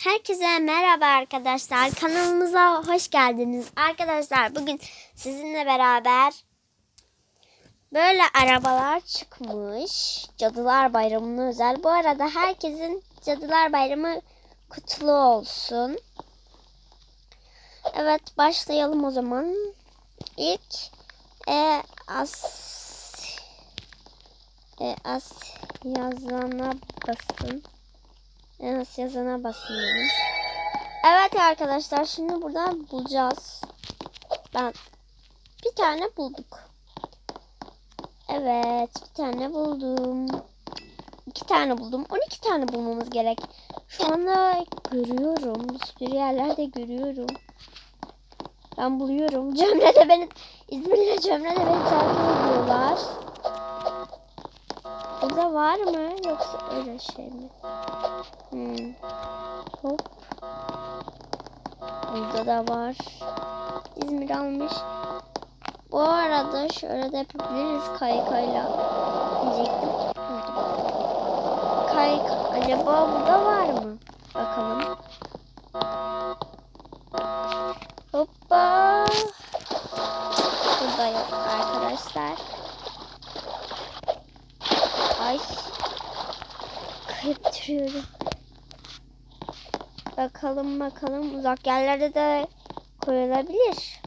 Herkese merhaba arkadaşlar. Kanalımıza hoş geldiniz. Arkadaşlar bugün sizinle beraber böyle arabalar çıkmış. Cadılar Bayramı'na özel. Bu arada herkesin Cadılar Bayramı kutlu olsun. Evet başlayalım o zaman. İlk e, as e, as yazana basın. Evet yazana basıyorum. Evet arkadaşlar şimdi buradan bulacağız. Ben bir tane bulduk. Evet bir tane buldum. İki tane buldum. 12 tane bulmamız gerek. Şu anda görüyorum. Bir yerlerde görüyorum. Ben buluyorum. Cemre de beni İzmir'le Cemre de beni takip ediyorlar. Burada var mı yoksa öyle şey mi? Hmm. Hop. Burada da var. İzmir almış. Bu arada şöyle de yapabiliriz kaykayla. Diyecektim. Kayk acaba burada var mı? Bakalım. Hoppa. Burada yok arkadaşlar. Ay. Kayıp duruyorum. Bakalım bakalım uzak yerlerde de koyulabilir.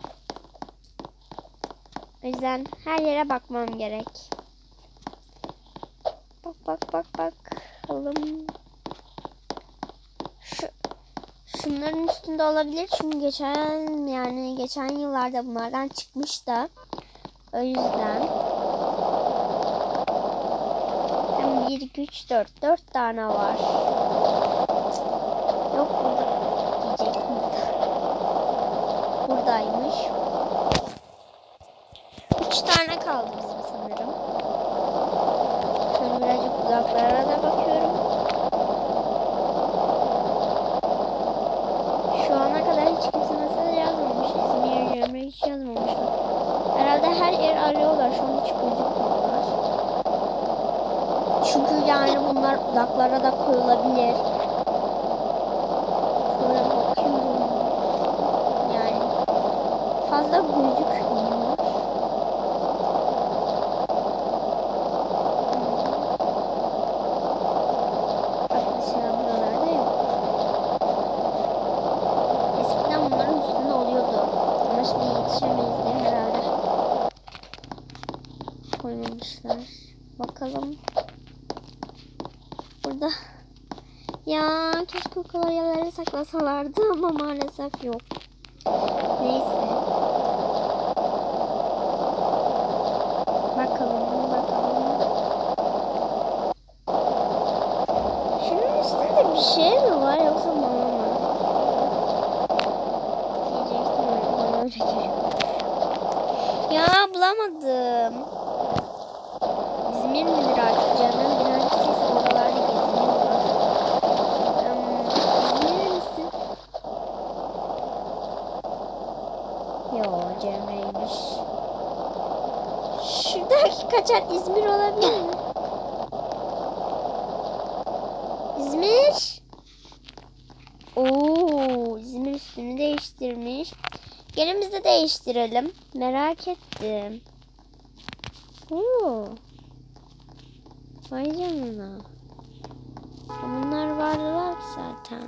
O yüzden her yere bakmam gerek. Bak bak bak bak. Bakalım. Şu, şunların üstünde olabilir çünkü geçen yani geçen yıllarda bunlardan çıkmış da. O yüzden. Hem 1, 2, 3, 4. 4 tane var. Yok burada. Diyecektim. Buradaymış. 3 tane kaldı bizim sanırım. Şöyle birazcık uzaklara da bakıyorum. Şu ana kadar hiç kimse mesaj yazmamış. İzmir, Cemre hiç yazmamışlar. Herhalde her yer arıyorlar. Şu an hiç gözükmüyorlar. Çünkü yani bunlar uzaklara da koyulabilir. Şöyle bakıyorum. Yani fazla gözükmüyor. Bak mesela buralarda yok. Eskiden bunların üstünde oluyordu. Ama şimdi yetişemeyiz diye herhalde koymamışlar. Bakalım. Burada ya keşke o kolonyaları saklasalardı ama maalesef yok. Neyse. Bakalım bakalım. Şunun üstünde bir şey mi var yoksa bana mı? Diyecektim öyle bana öyle geliyor. Ya bulamadım. İzmir midir artık canım? Bir hangisi oralarda geziniyorlar. Hmm, İzmir misin? Yo Cemre'ymiş. Kaçan İzmir olabilir mi? İzmir. Oo, İzmir üstünü değiştirmiş. Gelin değiştirelim. Merak ettim. Oo. Vay canına. Bunlar vardılar zaten.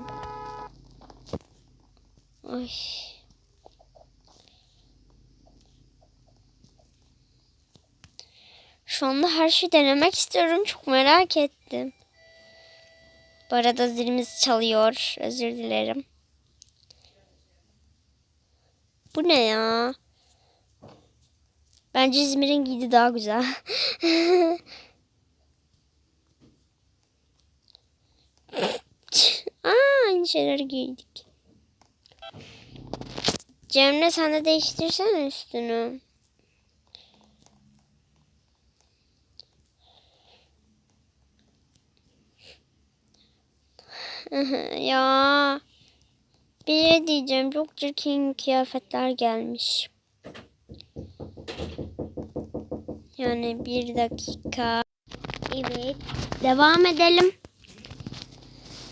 Ay. Şu anda her şeyi denemek istiyorum. Çok merak ettim. Bu arada zilimiz çalıyor. Özür dilerim. Bu ne ya? Bence İzmir'in giydi daha güzel. Aa, aynı şeyleri giydik. Cemre sen de değiştirsene üstünü. ya bir şey diyeceğim çok çirkin kıyafetler gelmiş. Yani bir dakika. Evet. Devam edelim.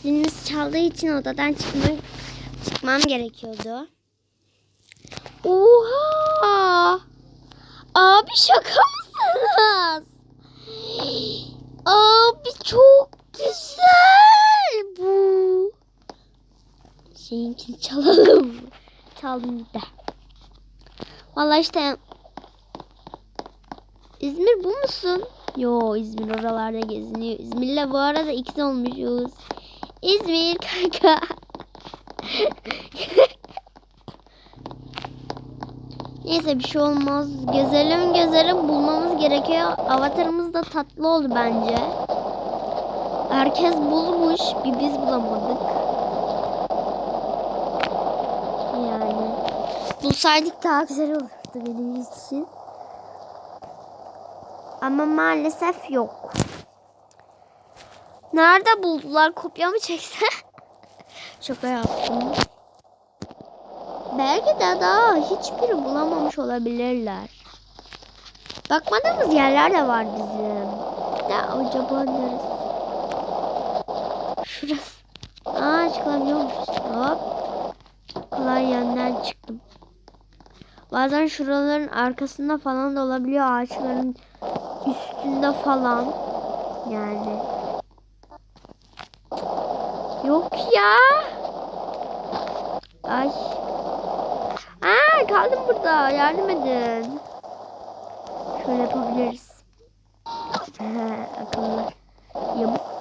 Zilimiz çaldığı için odadan çıkmak, çıkmam gerekiyordu. Oha! Abi şaka mısınız? Abi çok güzel. Seninkini çalalım. Çaldım bir de. Vallahi işte İzmir bu musun? Yo İzmir oralarda geziniyor. İzmir'le bu arada ikiz olmuşuz. İzmir kanka. Neyse bir şey olmaz. Gezelim gezelim bulmamız gerekiyor. Avatarımız da tatlı oldu bence. Herkes bulmuş. Bir biz bulamadık. Yani. Bulsaydık daha güzel olurdu benim için. Ama maalesef yok. Nerede buldular? Kopya mı çekse? Şaka yaptım. Belki de daha hiçbiri bulamamış olabilirler. Bakmadığımız yerler de var bizim. Ne acaba neresi? Şurası. Aa çıkabiliyormuş. Hop. Kolay yandan çıktım. Bazen şuraların arkasında falan da olabiliyor. Ağaçların üstünde falan. Yani. Yok ya. Ay. Aa kaldım burada. Yardım edin. Şöyle yapabiliriz. Akıllı. Yamuk.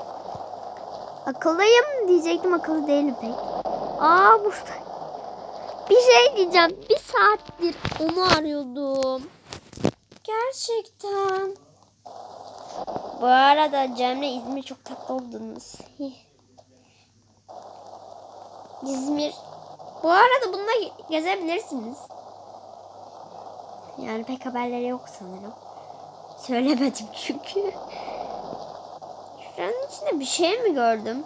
Akıllıyım diyecektim akıllı değilim pek. Aa burada. Bir şey diyeceğim. Bir saattir onu arıyordum. Gerçekten. Bu arada Cemre İzmir çok tatlı oldunuz. İzmir. Bu arada bununla gezebilirsiniz. Yani pek haberleri yok sanırım. Söylemedim çünkü. Şuranın içinde bir şey mi gördüm?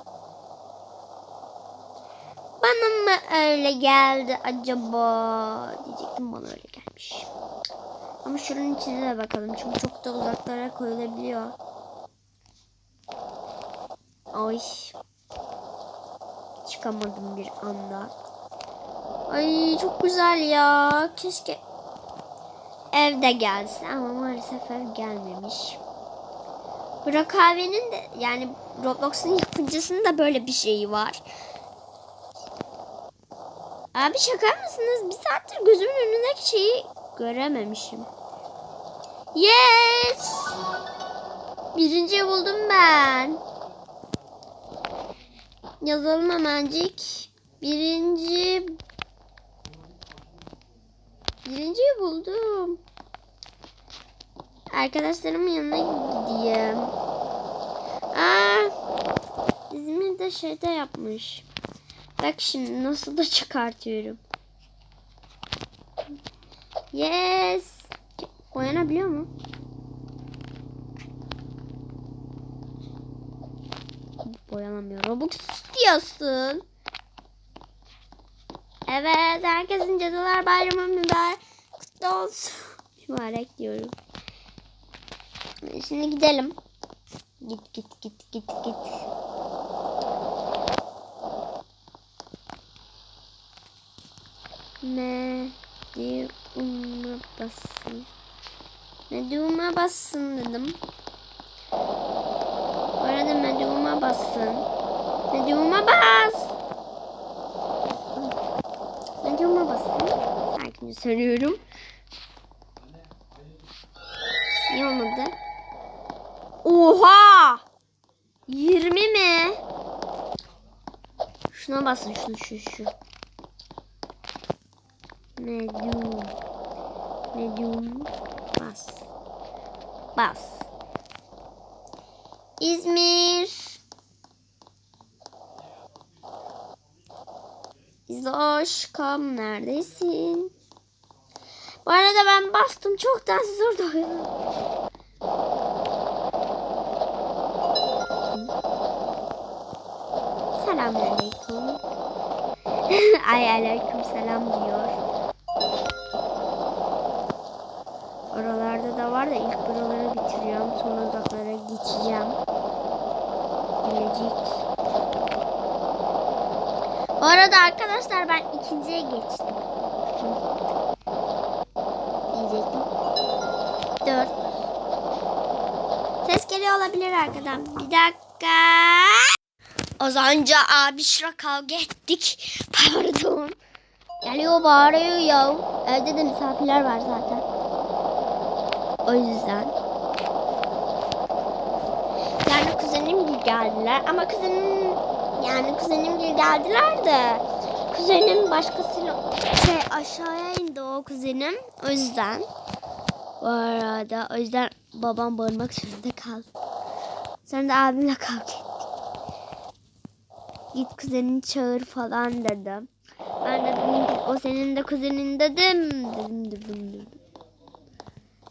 Bana mı öyle geldi acaba? Diyecektim bana öyle gelmiş. Ama şuranın içine de bakalım. Çünkü çok da uzaklara koyulabiliyor. Ay. Çıkamadım bir anda. Ay çok güzel ya. Keşke evde gelse ama maalesef ev gelmemiş. Burak kahvenin de yani Roblox'un yapımcısının da böyle bir şeyi var. Abi şaka mısınız? Bir saattir gözümün önündeki şeyi görememişim. Yes! Birinci buldum ben. Yazalım hemencik. Birinci... Birinciyi buldum. Arkadaşlarımın yanına gideyim. Aa, İzmir'de şeyde yapmış. Bak şimdi nasıl da çıkartıyorum. Yes. Boyanabiliyor mu? Boyanamıyor. Robux istiyorsun. Evet. Herkesin Cadılar Bayramı mübarek kutlu olsun. Mübarek diyorum. Şimdi gidelim. Git git git git git. Medyuma basın. Medyuma basın dedim. Bu arada medyuma basın. Medyuma bas. Medyuma basın. Sakince söylüyorum. Oha! 20 mi? Şuna basın şunu şu şu. Medium. Medium. Bas. Bas. İzmir. İzloşkam neredesin? Bu arada ben bastım. Çoktan siz orada Selamünaleyküm. Ay aleyküm selam diyor. Oralarda da var da ilk buraları bitiriyorum. Sonra uzaklara geçeceğim. Gelecek. Bu arada arkadaşlar ben ikinciye geçtim. Diyecektim. Dört. Ses geliyor olabilir arkadan. Bir dakika. Az önce abişle kavga ettik. Pardon. Geliyor bağırıyor ya. Evde de misafirler var zaten. O yüzden. Yani kuzenim gibi geldiler ama kuzenim yani kuzenim gibi geldiler de kuzenim başkasıyla şey aşağıya indi o kuzenim o yüzden bu arada o yüzden babam bağırmak zorunda kaldı. Sonra da abimle kavga ettik. Git kuzenini çağır falan dedim. Ben dedim o senin de kuzenin dedim. Dedim durdum durdum.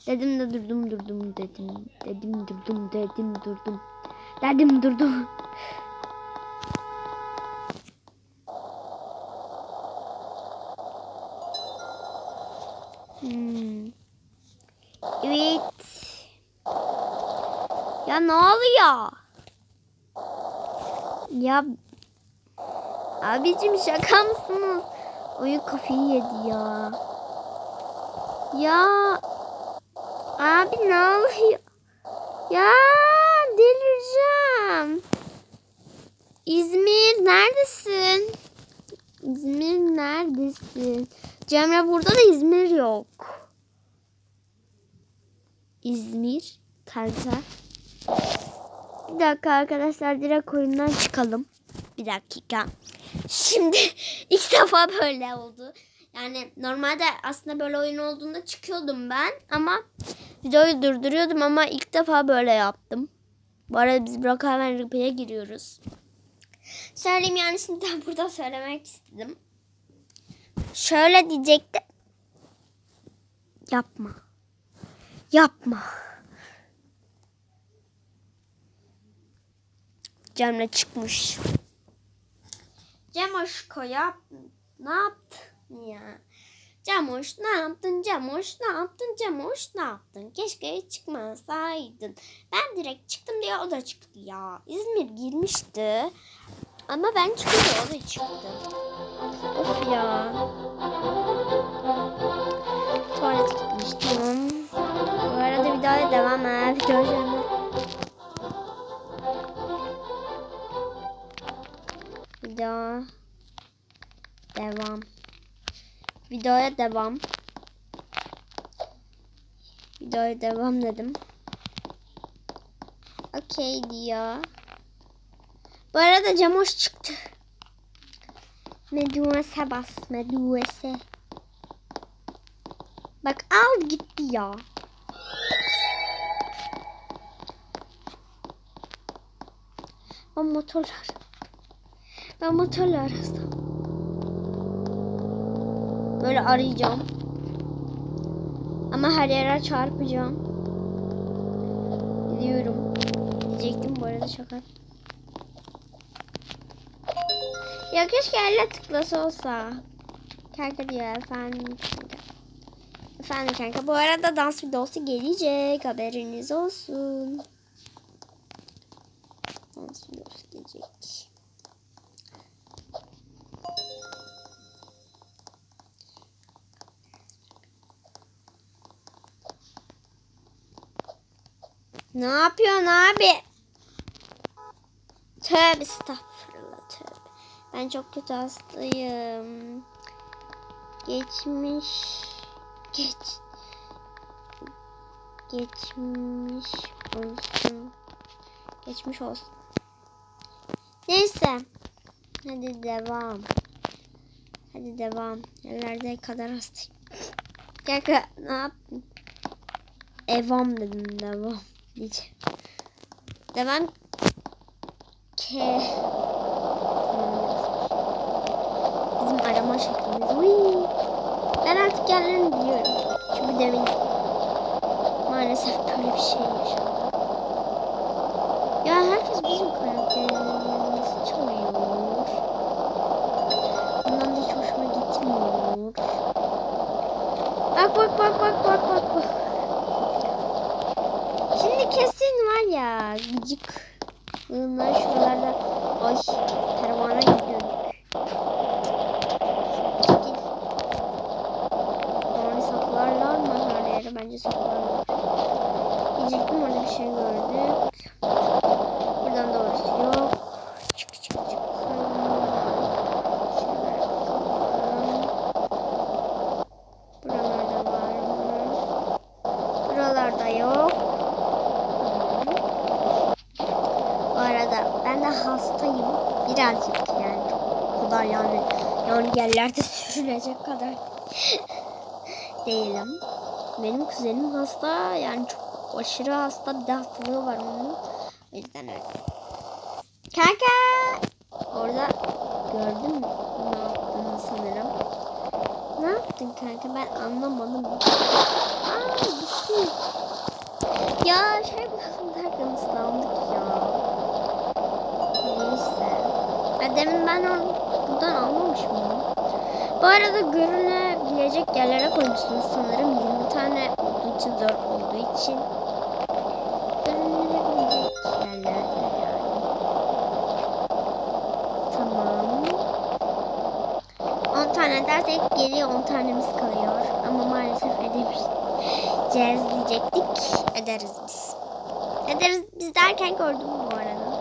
Dedim de durdum durdum dedim. Dedim durdum dedim durdum. Dedim durdum. Hmm. Evet. Ya ne oluyor? Ya abicim şaka mısınız? Oyun kafayı yedi ya. Ya abi ne oluyor? Ya delireceğim. İzmir neredesin? İzmir neredesin? Cemre burada da İzmir yok. İzmir kanka. Bir dakika arkadaşlar direkt oyundan çıkalım. Bir dakika. Şimdi ilk defa böyle oldu. Yani normalde aslında böyle oyun olduğunda çıkıyordum ben ama videoyu durduruyordum ama ilk defa böyle yaptım. Bu arada biz Brock hemen Repeat'e giriyoruz. Söyleyeyim yani şimdiden burada söylemek istedim. Şöyle diyecektim. Yapma. Yapma. Cemre çıkmış. Cemoşko yap. Ne yaptın ya? Cemoş ne yaptın? Cemoş ne yaptın? Cemoş ne yaptın? Keşke çıkmasaydın. Ben direkt çıktım diye o da çıktı ya. İzmir girmişti. Ama ben çıkınca o da çıktı. Of ya. Tuvalete gitmiştim. Bu arada videoya devam ha. Video Video. Devam. Videoya devam. Videoya devam dedim. Okey diyor. Bu arada Camoş çıktı. Meduese bas. Meduese. Bak al gitti ya. Ben motorlar. Ben motorla arasam. Böyle arayacağım. Ama her yere çarpacağım. Gidiyorum. Diyecektim bu arada şaka. Ya keşke elle tıklası olsa. Kanka diyor efendim kanka. Efendim kanka bu arada dans videosu gelecek haberiniz olsun. Dans videosu gelecek. Ne yapıyorsun abi? Tövbe estağfurullah tövbe. Ben çok kötü hastayım. Geçmiş. Geç. Geçmiş olsun. Geçmiş olsun. Neyse. Hadi devam. Hadi devam. Yerlerde kadar hastayım. Kanka ne yaptın? Evam dedim devam diyeceğim. Devam ke bizim arama şeklimiz. Uy. Ben artık yerlerini biliyorum. Çünkü demin maalesef böyle bir şey yaşandı. Ya herkes bizim karakterlerimizi çalıyor. Bundan da hiç hoşuma gitmiyor. Bak bak bak bak bak bak ya. Gıcık. Bunlar şuralarda. Ay. Pervana gidiyorduk. Yani saklarlar mı her yere? Bence saklarlar. Diyecektim orada bir şey gördü. Sürünecek kadar değilim. Benim kuzenim hasta. Yani çok aşırı hasta. Bir de hastalığı var onun. O yüzden öyle. Kanka! Orada gördün mü ne yaptığını sanırım. Ne yaptın kanka ben anlamadım. Aa gitti. Ya şey bulalım derken ıslandık ya. Neyse. Demin ben onu buradan almamış mıyım? Bu arada görülebilecek yerlere koymuşsunuz sanırım 20 tane olduğu için zor olduğu için. Görülebilecek yerlerde yani. Tamam. 10 tane dersek geriye 10 tanemiz kalıyor. Ama maalesef edemeyeceğiz diyecektik. Ederiz biz. Ederiz biz derken gördüm bu arada.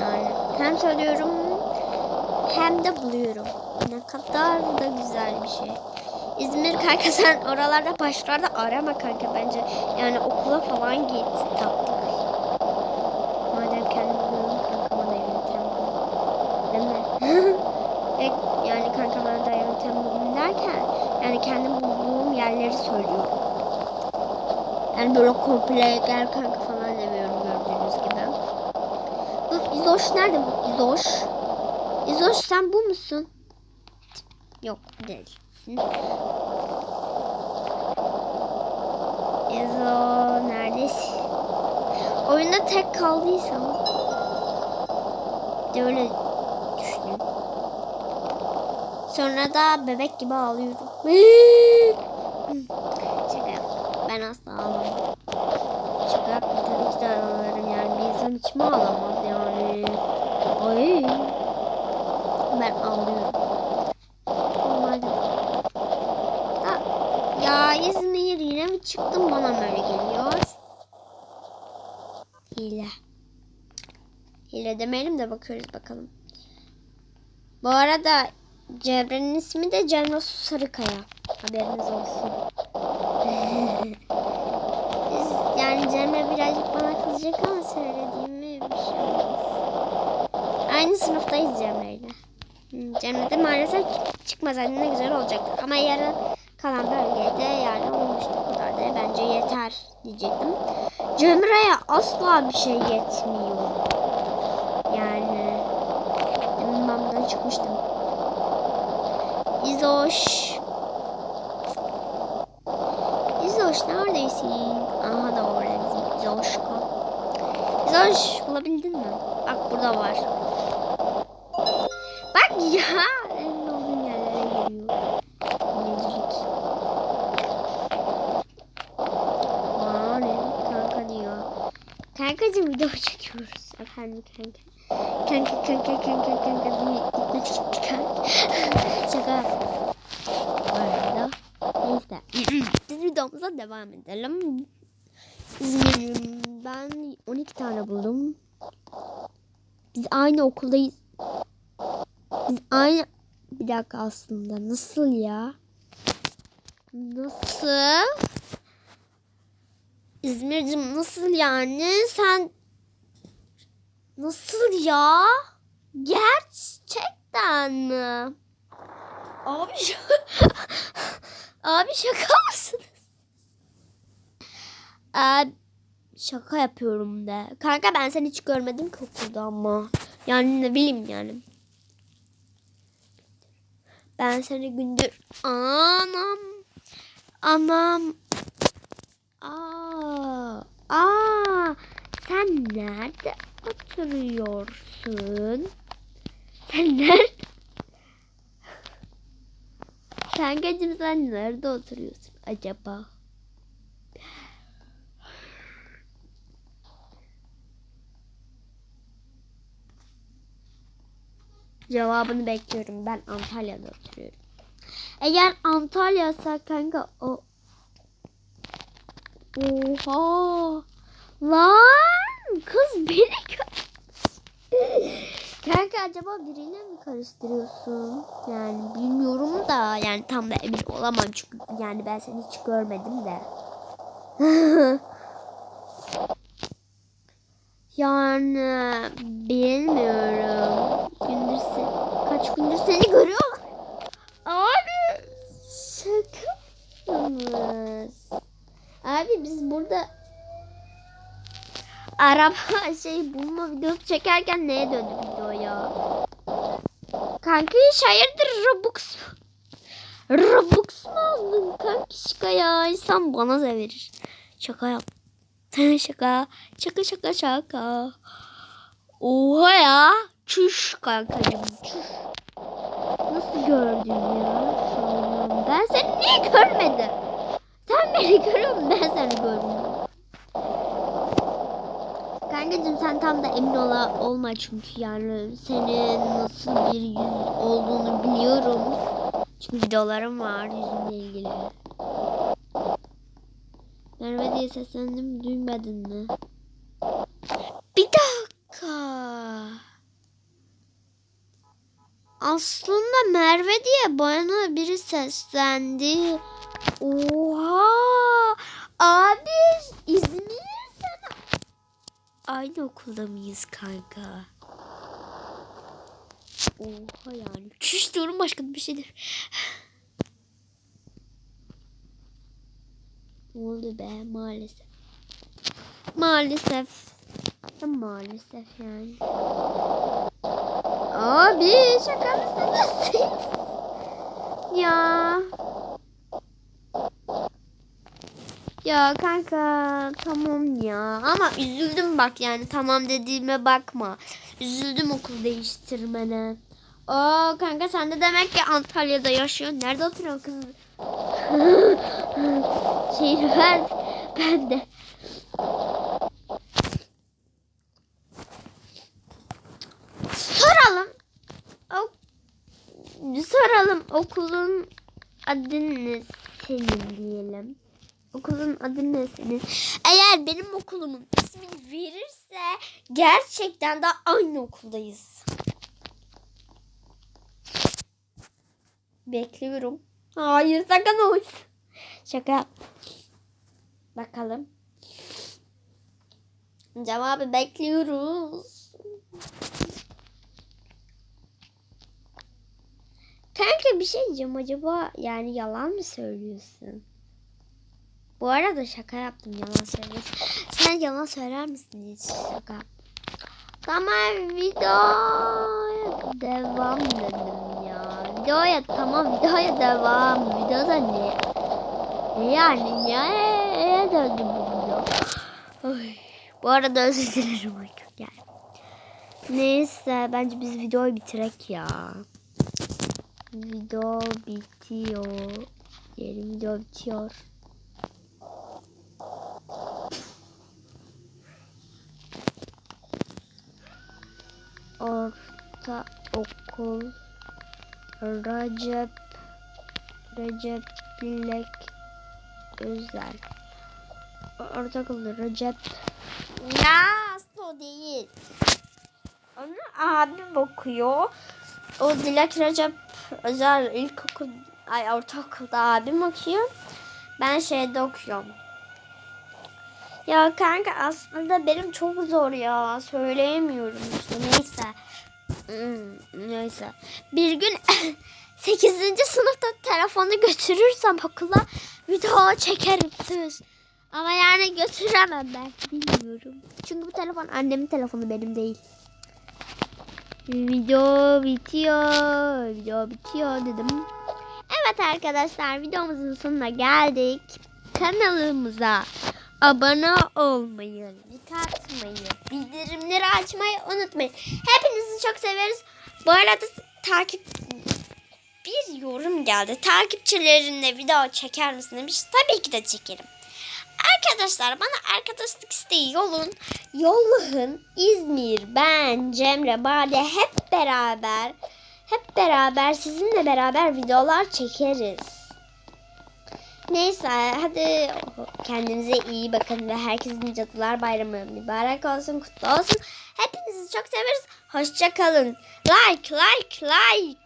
Yani hem söylüyorum hem de buluyorum. Kadar da güzel bir şey. İzmir kanka sen oralarda başlarda arama kanka bence. Yani okula falan git tatlı. Madem kendi buluyorum kanka bana yöntem. Değil mi? Yani kanka bana da yöntem bulayım derken yani kendim bulduğum yerleri söylüyorum. Yani böyle komple gel kanka falan demiyorum gördüğünüz gibi. Bu İzoş nerede bu İzoş? İzoş sen bu musun? Yok değilsin. İzo neredesin? Oyunda tek kaldıysam. De öyle düşünün. Sonra da bebek gibi ağlıyorum. Şaka. Ben asla ağlamam. Şaka yapma tabii ki de ağlarım yani. Bir insan hiç mi ağlamaz yani? Ay. Ben ağlıyorum. Normalde. Da, ya İzmir yine mi çıktım bana mı öyle geliyor? Hile. Hile demeyelim de bakıyoruz bakalım. Bu arada Cemre'nin ismi de Cemre Su Sarıkaya. Haberiniz olsun. Yani Cemre birazcık bana kızacak ama söylediğimi bir şey olmaz. Aynı sınıftayız Cemre'yle. Cemre de maalesef çık- çıkmasaydı ne güzel olacaktı. Ama yarı kalan bölgede yani olmuştu o kadar da bence yeter diyecektim. Cemre'ye asla bir şey yetmiyor. Yani demin ben buradan çıkmıştım. İzoş. İzoş neredesin? Aha da orada bizim İzoşko. İzoş bulabildin mi? Bak burada var. Bak ya. En olduğum yerlere geliyor. Hilecilik. Aa ne? Kanka diyor. Kankacım video çekiyoruz. Efendim kanka. Kanka kanka kanka kanka diye gitmedi gitti kanka. Şaka. Bu arada. Neyse. Biz videomuza devam edelim. İzmir'im ben 12 tane buldum. Biz aynı okuldayız. Biz aynı... Bir dakika aslında. Nasıl ya? Nasıl? İzmir'cim nasıl yani? Sen nasıl ya? Gerçekten mi? Abi. Abi şaka mısınız? Abi şaka yapıyorum de. Kanka ben seni hiç görmedim ki okulda ama. Yani ne bileyim yani. Ben seni gündür... Anam. Anam. Aa, aa, sen nerede oturuyorsun? Sen nerede? Kankacığım sen nerede oturuyorsun acaba? Cevabını bekliyorum. Ben Antalya'da oturuyorum. Eğer Antalya'sa kanka o Oha. Lan kız beni Kanka acaba biriyle mi karıştırıyorsun? Yani bilmiyorum da yani tam da emin olamam çünkü yani ben seni hiç görmedim de. yani bilmiyorum. Gündür kaç gündür seni görüyorum. Abi şaka mısınız? Abi biz burada araba şey bulma videosu çekerken neye döndü video ya? Kanka hiç hayırdır Robux Robux mu aldın kanka şaka ya insan bana da verir. Şaka yap. şaka. Şaka şaka şaka. Oha ya. Çüş kankacım çüş. Nasıl gördün ya? Ben seni niye görmedim? Sen beni görüyor musun? Ben seni görmüyorum. Kankacığım sen tam da emin ola, olma çünkü yani senin nasıl bir yüz olduğunu biliyorum. Çünkü videolarım var yüzünle ilgili. Merve diye seslendim duymadın mı? Bir dakika. Aslında Merve diye bana biri seslendi. Oha! Abi sana. Aynı okulda mıyız kanka? Oha yani. Çüş diyorum başka bir şeydir. Oldu be maalesef. Maalesef. Maalesef yani. Abi şaka mısınız? ya. Ya kanka tamam ya ama üzüldüm bak yani tamam dediğime bakma. Üzüldüm okul değiştirmene. Aa kanka sen de demek ki Antalya'da yaşıyorsun. Nerede oturuyorsun kız? Şehir ver. Ben de. Soralım. O, soralım okulun adı senin diyelim. Okulun adı ne senin? Eğer benim okulumun ismini verirse gerçekten de aynı okuldayız. Bekliyorum. Hayır sakın ol. Şaka. Bakalım. Cevabı bekliyoruz. Kanka bir şey diyeceğim acaba yani yalan mı söylüyorsun? Bu arada şaka yaptım yalan söylüyorsun. Sen yalan söyler misin hiç şaka? Tamam videoya devam dedim ya. Videoya tamam videoya devam. Videoda ne? Ne yani neye döndü bu video? Ay, bu arada özür dilerim uykum yani. Neyse bence biz videoyu bitirek ya. Video bitiyor. Diyelim video bitiyor. Orta okul Recep Recep Bilek Özel Ortaokul Recep Ya o değil. Onu abim okuyor. O Dilek Recep Özel ilkokul ay ortaokulda abim okuyor. Ben şeyde okuyorum. Ya kanka aslında benim çok zor ya. Söyleyemiyorum işte neyse. Hmm, neyse. Bir gün 8. sınıfta telefonu götürürsem okula video çekerim söz. Ama yani götüremem ben bilmiyorum. Çünkü bu telefon annemin telefonu benim değil. Video bitiyor. Video bitiyor dedim. Evet arkadaşlar videomuzun sonuna geldik. Kanalımıza abone olmayı, like atmayı, bildirimleri açmayı unutmayın. Hepinizi çok severiz. Bu arada takip bir yorum geldi. Takipçilerinle video çeker misin demiş. Tabii ki de çekerim. Arkadaşlar bana arkadaşlık isteği yolun. Yollayın. İzmir, ben, Cemre, Bade hep beraber hep beraber sizinle beraber videolar çekeriz. Neyse hadi kendinize iyi bakın ve herkesin Cadılar Bayramı mübarek olsun, kutlu olsun. Hepinizi çok severiz. Hoşça kalın. Like, like, like.